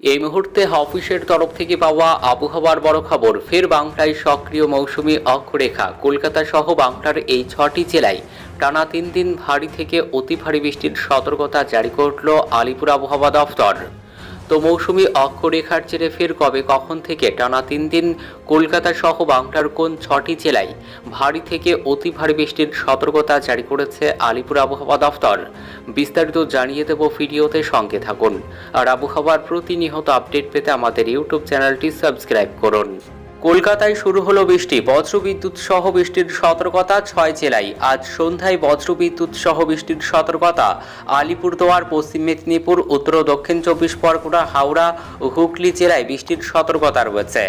এই মুহূর্তে অফিসের তরফ থেকে পাওয়া আবহাওয়ার বড় খবর, ফের বাংলায় সক্রিয় মৌসুমি অক্ষরেখা। কলকাতা সহ বাংলার এই ছটি জেলায় টানা তিন দিন ভারী থেকে অতি ভারী বৃষ্টির সতর্কতা জারি করল আলিপুর আবহাওয়া দফতর তো মৌসুমি অক্ষরেখার ছেড়ে ফের কবে, কখন থেকে, টানা তিন দিন কলকাতা সহ বাংলার কোন ছটি জেলায় ভারী থেকে অতি ভারী বৃষ্টির সতর্কতা জারি করেছে আলিপুর আবহাওয়া দফতর? বিস্তারিত জানিয়ে দেব ভিডিওতে সঙ্গে থাকুন। আর আবহাওয়ার প্রতিনিয়ত আপডেট পেতে আমাদের ইউটিউব চ্যানেলটি সাবস্ক্রাইব করুন। কলকাতায় শুরু হলো বৃষ্টি। বজ্রবিদ্যুৎ সহ বৃষ্টির সতর্কতা ছয় জেলায়। আজ সন্ধ্যায় বজ্রবিদ্যুৎ সহ বৃষ্টির সতর্কতা আলিপুরদুয়ার, পশ্চিম মেদিনীপুর, উত্তর ও দক্ষিণ চব্বিশ পরগনা, হাওড়া ও হুগলি জেলায় বৃষ্টির সতর্কতা রয়েছে।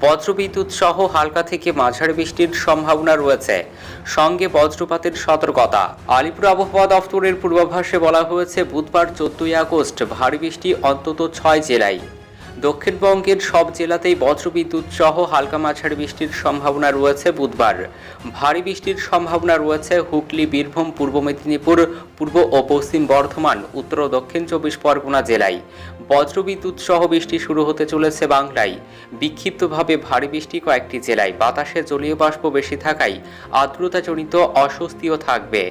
বজ্রবিদ্যুৎ সহ হালকা থেকে মাঝারি বৃষ্টির সম্ভাবনা রয়েছে। সঙ্গে বজ্রপাতের সতর্কতা। আলিপুর আবহাওয়া দফতরের পূর্বাভাসে বলা হয়েছে, বুধবার চোদ্দই আগস্ট ভারী বৃষ্টি অন্তত ছয় জেলায়। দক্ষিণবঙ্গের সব জেলাতেই বজ্রবিদ্যুৎ সহ হালকা মাছের বৃষ্টির সম্ভাবনা রয়েছে বুধবার। ভারী বৃষ্টির সম্ভাবনা রয়েছে হুগলি, বীরভূম, পূর্ব মেদিনীপুর, পূর্ব ও পশ্চিম বর্ধমান, উত্তর ও দক্ষিণ চব্বিশ পরগনা জেলায়। বজ্রবিদ্যুৎ সহ বৃষ্টি শুরু হতে চলেছে বাংলায়। বিক্ষিপ্তভাবে ভারী বৃষ্টি কয়েকটি জেলায়। বাতাসে জলীয় বাষ্প বেশি থাকায় আর্দ্রতাজনিত অস্বস্তিও থাকবে।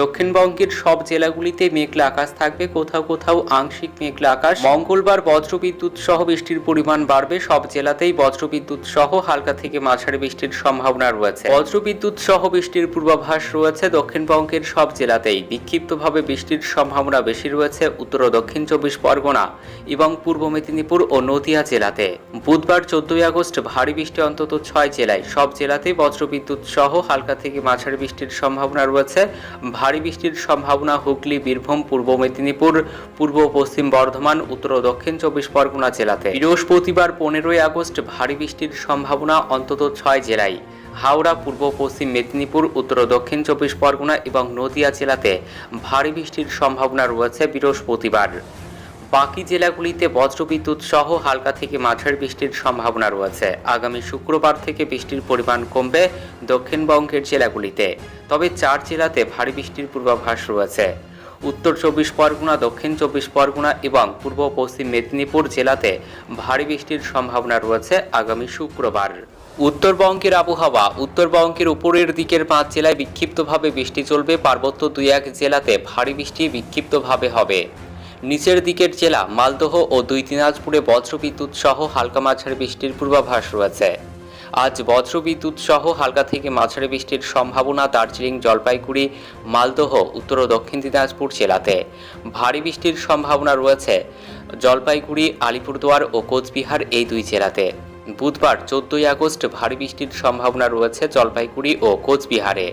দক্ষিণবঙ্গের সব জেলাগুলিতে মেঘলা আকাশ থাকবে। কোথাও কোথাও আংশিক মেঘলা আকাশ। মঙ্গলবার বজ্রবিদ্যুৎ সহ বৃষ্টির পরিমাণ বাড়বে। সব জেলাতেই বজ্রবিদ্যুৎ সহ হালকা থেকে মাঝারি বৃষ্টির সম্ভাবনা রয়েছে। বজ্রবিদ্যুৎ সহ বৃষ্টির পূর্বাভাস রয়েছে দক্ষিণবঙ্গের সব জেলাতেই। বিক্ষিপ্তভাবে বৃষ্টির সম্ভাবনা বেশি রয়েছে উত্তর ও দক্ষিণ চব্বিশ পরগনা। এবং পূর্ব মেদিনীপুর ও নদিয়া জেলাতে। বুধবার চোদ্দই আগস্ট ভারী বৃষ্টি অন্তত ছয় জেলায়। সব জেলাতেই বজ্রবিদ্যুৎ সহ হালকা থেকে মাঝারি বৃষ্টির সম্ভাবনা রয়েছে। ভারী বৃষ্টির সম্ভাবনা হুগলি, বীরভূম, পূর্ব মেদিনীপুর, পূর্ব পশ্চিম বর্ধমান, উত্তর ও দক্ষিণ চব্বিশ পরগনা জেলাতে। বৃহস্পতিবার পনেরোই আগস্ট ভারী বৃষ্টির সম্ভাবনা অন্তত ছয় জেলায়। হাওড়া, পূর্ব পশ্চিম মেদিনীপুর, উত্তর দক্ষিণ চব্বিশ পরগনা এবং নদিয়া জেলাতে ভারী বৃষ্টির সম্ভাবনা রয়েছে বৃহস্পতিবার। বাকি জেলাগুলিতে বজ্রবিদ্যুৎ সহ হালকা থেকে মাঝারি বৃষ্টির সম্ভাবনা রয়েছে। আগামী শুক্রবার থেকে বৃষ্টির পরিমাণ কমবে দক্ষিণবঙ্গের জেলাগুলিতে। তবে চার জেলাতে ভারী বৃষ্টির পূর্বাভাস রয়েছে। উত্তর চব্বিশ পরগনা, দক্ষিণ চব্বিশ পরগনা এবং পূর্ব পশ্চিম মেদিনীপুর জেলাতে ভারী বৃষ্টির সম্ভাবনা রয়েছে আগামী শুক্রবার। উত্তরবঙ্গের আবহাওয়া, উত্তরবঙ্গের উপরের দিকের পাঁচ জেলায় বিক্ষিপ্তভাবে বৃষ্টি চলবে। পার্বত্য দুই এক জেলাতে ভারী বৃষ্টি বিক্ষিপ্তভাবে হবে। নিচের দিকের জেলা মালদহ ও দুই দিনাজপুরে বজ্রবিদ্যুৎ সহ হালকা মাঝারি বৃষ্টির পূর্বাভাস রয়েছে। আজ বজ্রবিদ্যুৎ সহ হালকা থেকে মাঝারি বৃষ্টির সম্ভাবনা দার্জিলিং, জলপাইগুড়ি, মালদহ, উত্তর ও দক্ষিণ দিনাজপুর জেলাতে। ভারী বৃষ্টির সম্ভাবনা রয়েছে জলপাইগুড়ি, আলিপুরদুয়ার ও কোচবিহার এই দুই জেলাতে। বুধবার চোদ্দই আগস্ট ভারী বৃষ্টির সম্ভাবনা রয়েছে জলপাইগুড়ি ও কোচবিহারে।